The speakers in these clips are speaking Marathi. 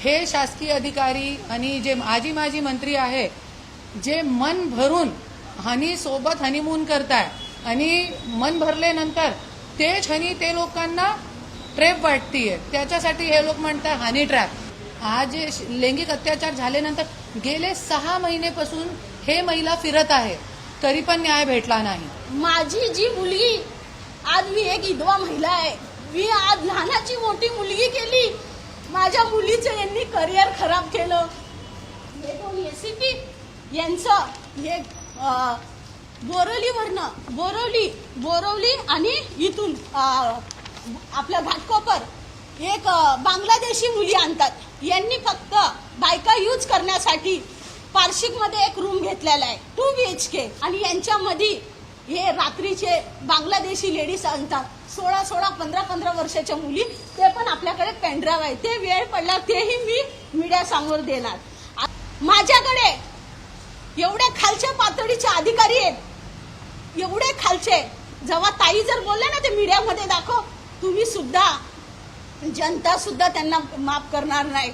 हे शासकीय अधिकारी आणि जे आजी माजी मंत्री आहे जे मन भरून हनी सोबत हनीमून करताय आणि मन भरल्यानंतर तेच हनी ते लोकांना ट्रेप वाटतीये. त्याच्यासाठी हे लोक म्हणतात हनी ट्रॅप आज श- लैंगिक अत्याचार झाल्यानंतर गेले सहा महिनेपासून हे महिला फिरत आहे तरी पण न्याय भेटला नाही. माझी जी मुलगी आज मी एक विधवा महिला आहे. मी आज लहानाची मोठी मुलगी केली माझ्या मुलीचं यांनी करिअर खराब केलं. हे दोन एसीपी यांचं हे बोरवलीवरनं बोरवली बोरवली आणि इथून आपलं घाटकोपर एक बांगलादेशी मुली आणतात. यांनी फक्त बायका यूज करण्यासाठी पार्शिकमध्ये एक रूम घेतलेला आहे टू बी एच के आणि यांच्यामध्ये हे रात्रीचे बांगलादेशी लेडीज आणतात. सोळा सोळा पंधरा पंधरा वर्षाच्या मुली ते पण आपल्याकडे पेनड्राईव्ह आहे. ते वेळ पडला तेही मी मीडिया समोर देणार. माझ्याकडे एवढ्या खालच्या पातळीचे अधिकारी आहेत. एवढे खालचे. जेव्हा ताई जर बोलले ना ते मीडियामध्ये दाखव तुम्ही सुद्धा जनता सुद्धा त्यांना माफ करणार नाही.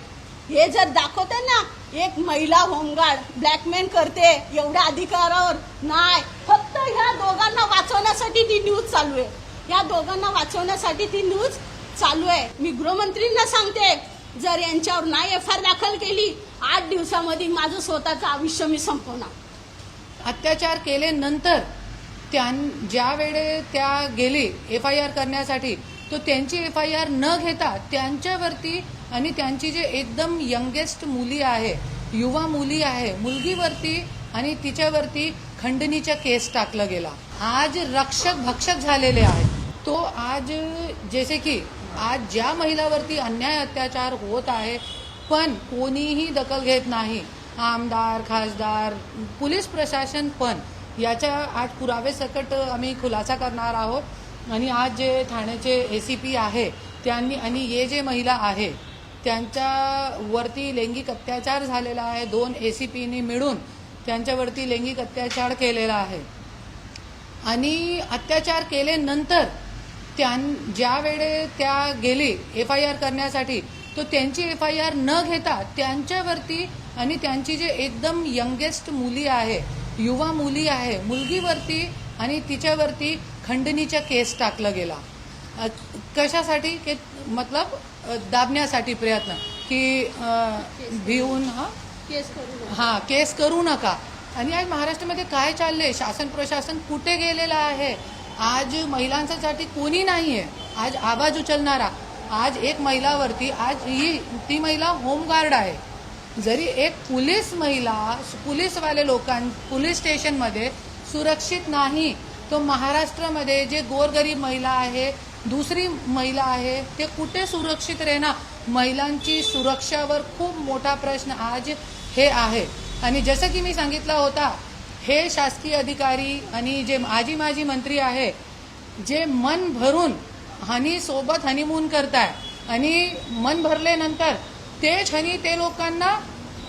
हे जर दाखवते ना एक महिला होमगार्ड ब्लॅकमेल करते एवढ्या अधिकारावर. नाही फक्त ह्या दोघांना वाचवण्यासाठी ती न्यूज चालू आहे. या दोघांना वाचवण्यासाठी ती न्यूज चालू आहे. मी गृहमंत्रींना सांगते जर यांच्यावर नाही एफ आर दाखल केली आठ दिवसामध्ये माझं स्वतःचं आयुष्य मी संपवणार. अत्याचार केल्यानंतर त्यां ज्या वेळे त्या गेली एफ आय आर करण्यासाठी तो त्यांची एफ आय आर न घेता त्यांच्यावरती आणि त्यांची जे एकदम यंगेस्ट मुली आहे युवा मुली आहे मुलगीवरती आणि तिच्यावरती खंडणीच्या केस टाकला गेला. आज रक्षक भक्षक झालेले आहेत. तो आज जैसे की आज ज्या महिलावरती अन्याय अत्याचार होत आहे पण कोणीही दखल घेत नाही. आमदार खासदार पोलीस प्रशासन पण याच्या आज पुरावे सकट आम्ही खुलासा करणार आहोत. आणि आज जे ठाण्याचे ए सी पी आहे त्यांनी आणि ये जे महिला आहे त्यांच्यावरती लैंगिक अत्याचार झालेला आहे. दोन ए सी पीनी मिळून त्यांच्यावरती लैंगिक अत्याचार केलेला आहे. आणि अत्याचार केल्यानंतर त्यां ज्या वेळे त्या गेली एफ आय आर करण्यासाठी तो त्यांची एफ आय आर न घेता त्यांच्यावरती आणि त्यांची जे एकदम यंगेस्ट मुली आहे युवा मुली आहे मुलगीवरती आणि तिच्यावरती खंडणीचा केस टाकला गेला. कशासाठी? की मतलब दाबण्यासाठी प्रयत्न. की भिवून हा? केस करू. हा केस करू नका. आणि आज महाराष्ट्रामध्ये काय चाललंय? शासन प्रशासन कुठे गेलेलं आहे? आज महिलांसाठी कोणी आहे आज आवाज उचलणारा आज एक महिलावरती आज ही ती महिला होमगार्ड आहे. जरी एक पोलीस महिला पोलीसवाले लोकां पोलीस स्टेशनमध्ये सुरक्षित नाही तो महाराष्ट्रामध्ये जे गोरगरीब महिला आहे दुसरी महिला आहे ते कुठे सुरक्षित राहणार? महिलांची सुरक्षावर खूप मोठा प्रश्न आज हे आहे. आणि जसं की मी सांगितलं होता हे शासकीय अधिकारी आणि जे आजी माजी मंत्री आहे जे मन भरून हनी सोबत हनीमून करताय आणि मन भरल्यानंतर तेच हनी ते लोकांना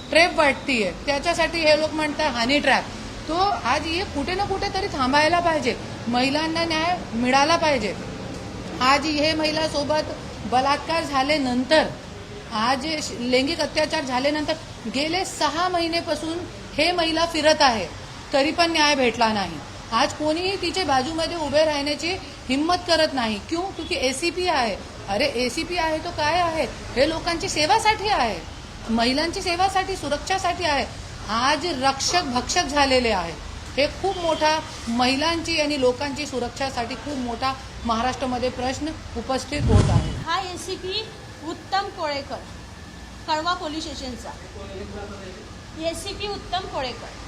ट्रॅप वाटतीये. त्याच्यासाठी हे लोक म्हणतात हनी ट्रॅप तो आज हे कुठे ना कुठे तरी थांबायला पाहिजे. महिलांना न्याय मिळाला पाहिजे. आज हे महिला सोबत बलात्कार झाल्यानंतर आज श- लैंगिक अत्याचार झाल्यानंतर गेले सहा महिनेपासून हे महिला फिरत आहे. तरी पण न्याय भेटला नाही. आज कोणीही तिच्या बाजूमध्ये उभे राहण्याची हिंमत करत नाही. क्यों? क्योंकि एसीपी आहे. अरे एसीपी आहे तो काय आहे? हे लोकांची सेवासाठी आहे. महिलांची सेवासाठी सुरक्षासाठी आहे. आज रक्षक भक्षक झालेले आहे. हे खूप मोठा महिलांची आणि लोकांची सुरक्षासाठी खूप मोठा महाराष्ट्रामध्ये प्रश्न उपस्थित होत आहे. हा एसीपी उत्तम कोळेकर कळवा पोलीस स्टेशनचा. एसीपी उत्तम कोळेकर.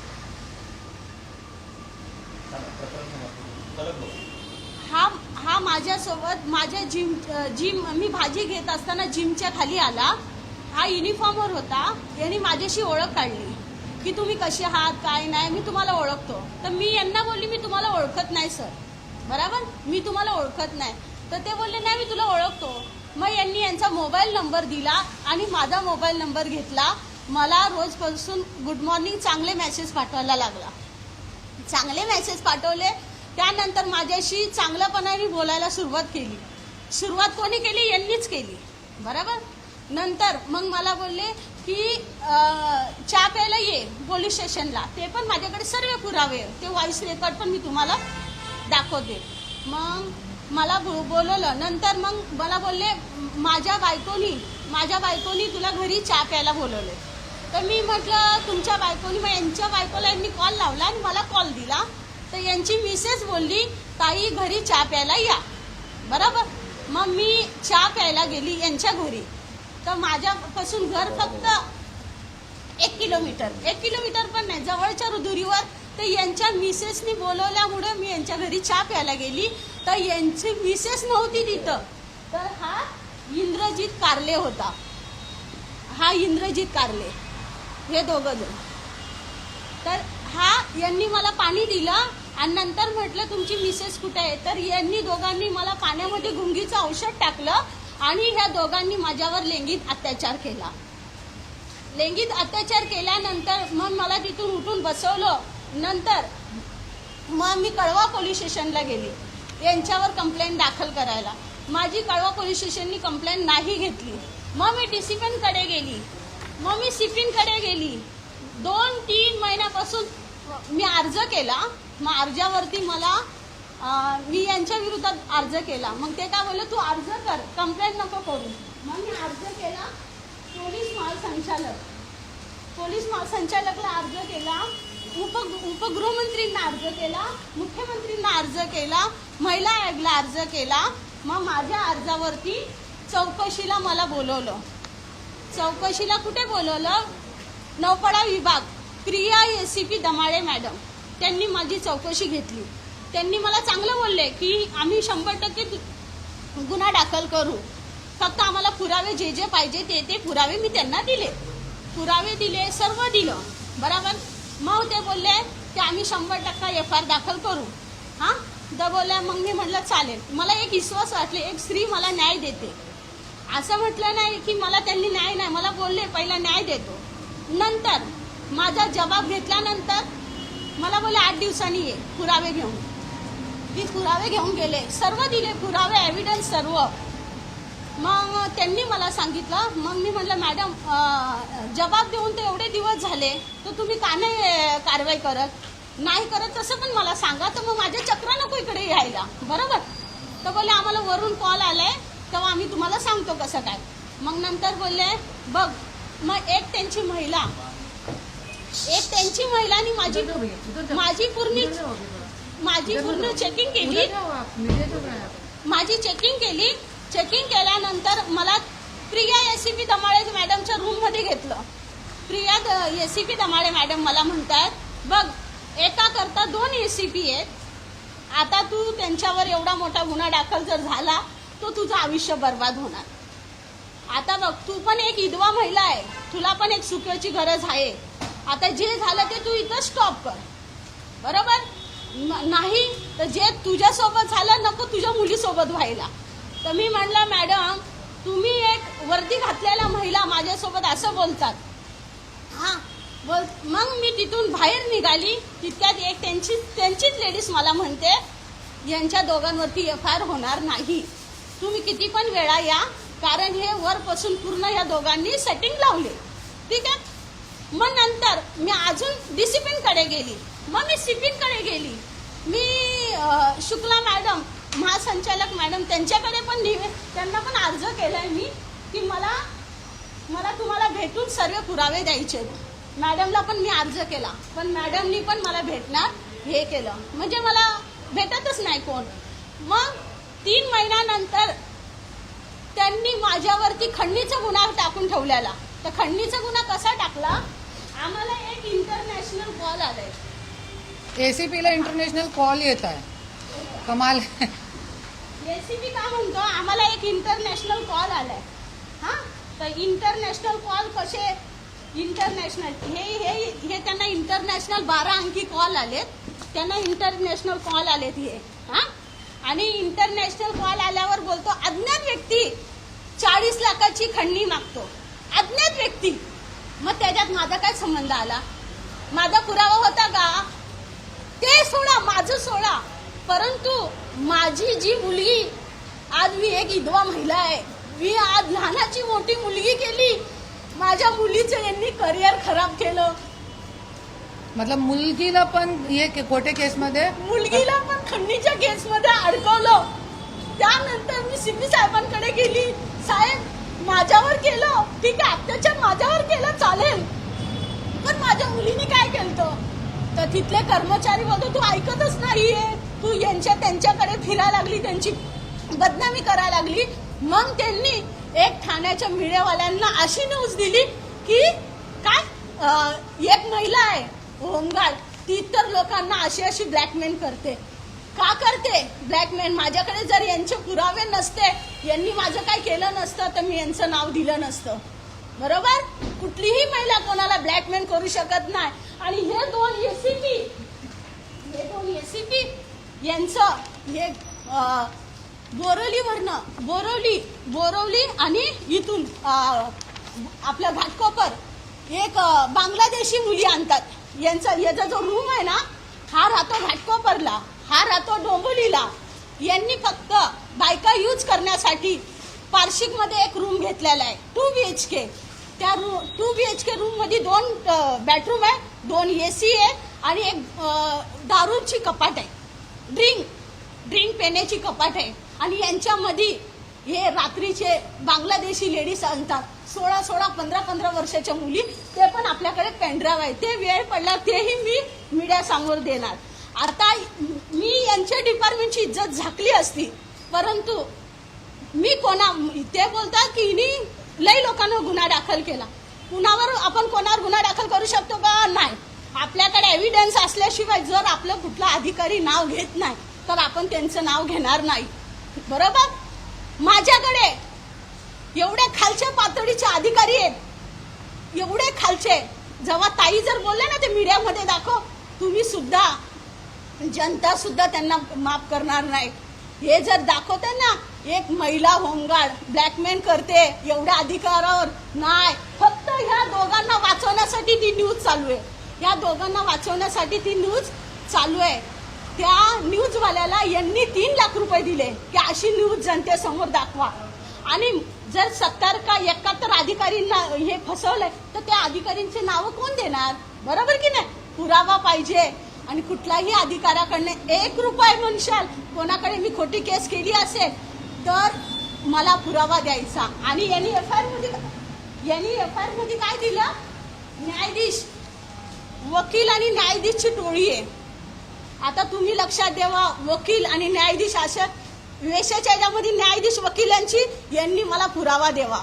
हा हा माझ्यासोबत माझ्या जिम जिम मी भाजी घेत असताना जिमच्या खाली आला. हा युनिफॉर्मवर होता. यांनी माझ्याशी ओळख काढली. की तुम्ही कसे आहात काय नाही मी तुम्हाला ओळखतो. तर मी यांना बोलली मी तुम्हाला ओळखत नाही सर. बरोबर? मी तुम्हाला ओळखत नाही. तर ते बोलले नाही मी तुला ओळखतो. मग यांनी यांचा मोबाईल नंबर दिला आणि माझा मोबाईल नंबर घेतला. मला रोजपासून गुड मॉर्निंग चांगले मेसेज पाठवायला लागला. चांगले मेसेज पाठवले. त्यानंतर माझ्याशी चांगल्यापणाने बोलायला सुरुवात केली. सुरुवात कोणी केली? यांनीच केली. बरोबर? नंतर मग मला बोलले की चहा प्यायला ये पोलीस स्टेशनला. ते पण माझ्याकडे सर्व पुरावे ते व्हॉइस रेकॉर्ड पण मी तुम्हाला दाखवते. मग मला बो- बोलवलं. नंतर मग मला बोलले माझ्या बायकोनी माझ्या बायकोनी तुला घरी चहा प्यायला बोलवले तर मी म्हटलं तुमच्या बायकोनी मग यांच्या बायकोला यांनी कॉल लावला आणि मला कॉल दिला. तर यांची मिसेस बोलली ताई घरी चहा प्यायला या. बरोबर? मग मी चहा प्यायला गेली यांच्या घरी. तर माझ्यापासून घर फक्त एक किलोमीटर. एक किलोमीटर पण नाही जवळच्या दुरीवर तर यांच्या मिसेसनी बोलवल्यामुळे मी यांच्या घरी चहा प्यायला गेली. तर यांची मिसेस नव्हती तिथं. तर हा इंद्रजित कारले होता. हा इंद्रजित कारले. हे दोघं जण. तर हा यांनी मला पाणी दिलं आणि नंतर म्हटलं तुमची मिसेस कुठे आहे तर यांनी दोघांनी मला पाण्यामध्ये गुंगीचं औषध टाकलं आणि ह्या दोघांनी माझ्यावर लैंगिक अत्याचार केला. लैंगिक अत्याचार केल्यानंतर मग मला तिथून उठून बसवलं. नंतर मग मी कळवा पोलीस स्टेशनला गेली. यांच्यावर कंप्लेंट दाखल करायला. माझी कळवा पोलीस स्टेशननी कंप्लेंट नाही घेतली. मग मी डिसिप्लिनकडे गेली. मग मी सिफिनकडे गेली. दोन तीन महिन्यापासून मी अर्ज केला. मग अर्जावरती मला मी यांच्या विरोधात अर्ज केला. मग ते काय बोलले तू अर्ज कर कंप्लेंट नको करू. मग मी अर्ज केला. पोलीस महासंचालक. पोलीस महासंचालकला अर्ज केला. उप उपगृहमंत्रींना अर्ज केला. मुख्यमंत्रींना अर्ज केला. महिला आयोगला अर्ज केला. मग माझ्या अर्जावरती चौकशीला मला बोलवलं. चौकशीला कुठे बोलवलं? नौपडा विभाग Priya S C P Damale madam त्यांनी माझी चौकशी घेतली. त्यांनी मला चांगलं बोलले की आम्ही शंभर टक्के गुन्हा दाखल करू. फक्त आम्हाला पुरावे जे जे पाहिजे ते ते पुरावे मी त्यांना दिले. पुरावे दिले सर्व दिलं. बरोबर? मग ते बोलले की आम्ही शंभर टक्का एफ आर दाखल करू. हां? तर बोलल्या मग मी म्हटलं चालेल. मला एक विश्वास वाटले एक स्त्री मला न्याय देते. असं म्हटलं नाही की मला त्यांनी न्याय नाही मला बोलले पहिला न्याय देतो. नंतर माझा जबाब घेतल्यानंतर मला बोलले आठ दिवसांनी ये पुरावे घेऊन. मी पुरावे घेऊन गेले. सर्व दिले पुरावे एव्हिडन्स सर्व. मग त्यांनी मला सांगितलं मग मी म्हटलं मॅडम जबाब देऊन तर एवढे दिवस झाले तर तुम्ही का नाही कारवाई करत? नाही करत तसं पण मला सांगा तर मग माझ्या चक्र नको इकडे यायला. बरोबर. तर बोले आम्हाला वरून कॉल आलाय तेव्हा आम्ही तुम्हाला सांगतो कसं काय. मग नंतर बोलले बघ मग एक त्यांची महिला. एक त्यांची महिलानी माझी माझी पूर्ण माझी पूर्ण चेकिंग केली. माझी चेकिंग केली. चेकिंग केल्यानंतर मला प्रिया एसीपी दमाळे मॅडमच्या रूममध्ये घेतलं. प्रिया एसीपी दमाळे मॅडम मला म्हणतात बघ एका करता दोन एसीपी आहेत. आता तू त्यांच्यावर एवढा मोठा गुन्हा दाखल जर झाला तो तुझं आयुष्य बर्बाद होणार. आता बघ तू पण एक विधवा महिला आहे. तुला पण एक सुखाची गरज आहे. आता जे झालं ते तू इथं स्टॉप कर. बरोबर? नाही तर जे तुझ्यासोबत झालं नको तुझ्या मुलीसोबत व्हायला. तर मी म्हणलं मॅडम तुम्ही एक वर्दी घातलेल्या महिला माझ्यासोबत असं बोलतात. हा बोल मग मी तिथून बाहेर निघाली. तितक्यात एक त्यांची त्यांचीच लेडीज मला म्हणते यांच्या दोघांवरती एफ आय आर होणार नाही. तुम्ही किती पण वेळा या कारण हे वरपासून पूर्ण या दोघांनी सेटिंग लावले. ठीक आहे? मग नंतर मी अजून डिसिप्लिनकडे गेली. मग मी सिपिनकडे गेली. मी शुक्ला मॅडम महासंचालक मॅडम त्यांच्याकडे पण निवे त्यांना पण अर्ज केला आहे मी की मला मला तुम्हाला भेटून सर्व पुरावे द्यायचे मॅडमला पण मी अर्ज केला. पण मॅडमनी पण मला भेटणार हे केलं. म्हणजे मला भेटतच नाही कोण. मग तीन महिन्यानंतर त्यांनी माझ्यावरती खंडणीचा गुन्हा टाकून ठेवलेला. तर खंडणीचा गुन्हा कसा टाकला? आम्हाला एक इंटरनॅशनल कॉल आलाय. एसीपीला इंटरनॅशनल कॉल येत आहे. कमाल. रेसिपी काय म्हणतो? आम्हाला एक इंटरनॅशनल कॉल आलाय. हा? तर इंटरनॅशनल कॉल कसे? इंटरनॅशनल हे हे हे त्यांना इंटरनॅशनल बारा अंकी कॉल आलेत. त्यांना इंटरनॅशनल कॉल आलेत हे. हा? आणि इंटरनॅशनल कॉल आल्यावर बोलतो अज्ञात व्यक्ती चाळीस लाखाची खंडणी मागतो. अज्ञात व्यक्ती. मग त्याच्यात माझा काय संबंध आला? माझा पुरावा होता का? ते सोडा माझं सोडा. परंतु माझी जी मुलगी आज मी एक विधवा महिला आहे. मी आज लहानाची मोठी मुलगी केली. माझ्या मुलीचं यांनी करिअर खराब केलं. मतलब मुलगीला पण हे के- खोटे केसमध्ये? मुलगीला पण खंडणीच्या केसमध्ये अडकवलं. त्यानंतर मी सिद्धी साहेबांकडे गेली. साहेब माझ्यावर केलं. ठीक आहे अत्याचार माझ्यावर केलं चालेल. पण माझ्या मुलीने काय केलं तर तिथले कर्मचारी बोलतो तू ऐकतच नाहीये. तू यांच्या त्यांच्याकडे फिरायला लागली त्यांची बदनामी करायला लागली. मग त्यांनी एक ठाण्याच्या मीडियावाल्यांना अशी न्यूज दिली की काय? अं, एक महिला आहे. होमगार्ड ती तर लोकांना अशी अशी ब्लॅकमेल करते. का करते? ब्लॅकमेल माझ्याकडे जर यांचे पुरावे नसते यांनी माझं काय केलं नसतं तर मी यांचं नाव दिलं नसतं. बरोबर? कुठलीही महिला कोणाला ब्लॅकमेल करू शकत नाही. आणि हे दोन एसीपी हे दोन एसीपी यांचं हे बोरवलीवरनं बोरवली बोरवली आणि इथून आपलं घाटकोपर एक बांगलादेशी मुली आणतात. यांचा याचा जो रूम आहे ना हा राहतो घाटकोपरला हा राहतो डोंबोलीला यांनी फक्त बायका यूज करण्यासाठी पार्शिकमध्ये एक रूम घेतलेला आहे टू बी एच के त्या रू टू बी एच के रूममध्ये दोन बेडरूम आहे दोन ए सी आहे आणि एक दारूची कपाट आहे. ड्रिंक ड्रिंक पिण्याची कपाट आहे. आणि यांच्यामध्ये हे रात्रीचे बांगलादेशी लेडीज आणतात. सोळा सोळा पंधरा पंधरा वर्षाच्या मुली ते पण आपल्याकडे पेनड्राईव्ह आहे. ते वेळ पडला तेही मी मीडिया समोर देणार. आता मी यांच्या डिपार्टमेंटची इज्जत झाकली असती परंतु मी कोणा ते बोलतात की हिनी लई लोकांना गुन्हा दाखल केला. कुणावर आपण कोणावर गुन्हा दाखल करू शकतो का? नाही. आपल्याकडे एव्हिडन्स असल्याशिवाय जर आपलं कुठला अधिकारी नाव घेत नाही तर आपण त्यांचं नाव घेणार नाही. बरोबर? माझ्याकडे एवढे खालच्या पातळीचे अधिकारी आहेत. एवढे खालचे. जेव्हा ताई जर बोलले ना ते मीडियामध्ये दाखव तुम्ही सुद्धा जनता सुद्धा त्यांना माफ करणार नाही. हे जर दाखवते ना एक महिला होमगार्ड ब्लॅकमेल करते एवढ्या अधिकारावर. नाही फक्त ह्या दोघांना वाचवण्यासाठी ती न्यूज चालू आहे. या दोघांना वाचवण्यासाठी ती न्यूज चालू आहे. त्या न्यूजवाल्याला यांनी तीन लाख रुपये दिले की अशी न्यूज जनतेसमोर दाखवा. आणि जर सत्तर का एकाहत्तर अधिकारींना हे फसवलंय तर त्या अधिकारींची नावं कोण देणार? बरोबर की नाही? पुरावा पाहिजे. आणि कुठल्याही अधिकाऱ्याकडनं एक रुपये म्हणशाल कोणाकडे मी खोटी केस केली असेल तर मला पुरावा द्यायचा. आणि यांनी एफ आयमध्ये यांनी एफ आयमध्ये काय दिलं? न्यायाधीश वकील आणि न्यायाधीशची टोळी आहे. आता तुम्ही लक्षात द्यावा वकील आणि न्यायाधीश अशा वेशाच्या याच्यामध्ये न्यायाधीश वकिलांची यांनी मला पुरावा द्यावा.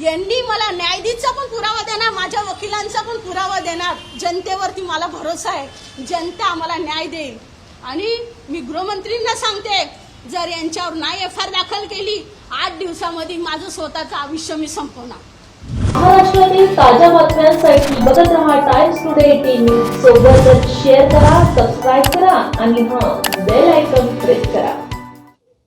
यांनी मला न्यायाधीशचा पण पुरावा देणार माझ्या वकिलांचा पण पुरावा देणार. जनतेवरती मला भरोसा आहे. जनता आम्हाला न्याय देईल. आणि मी गृहमंत्रींना सांगते जर यांच्यावर नाही एफ आर दाखल केली आठ दिवसामध्ये माझं स्वतःचं आयुष्य मी संपवणार. महाराष्ट्रातील ताज्या बातम्यांसाठी बघत रहा टाइम्स टुडे टीव्ही सोबतच शेअर करा सबस्क्राईब करा आणि हा बेल आयकॉन प्रेस करा.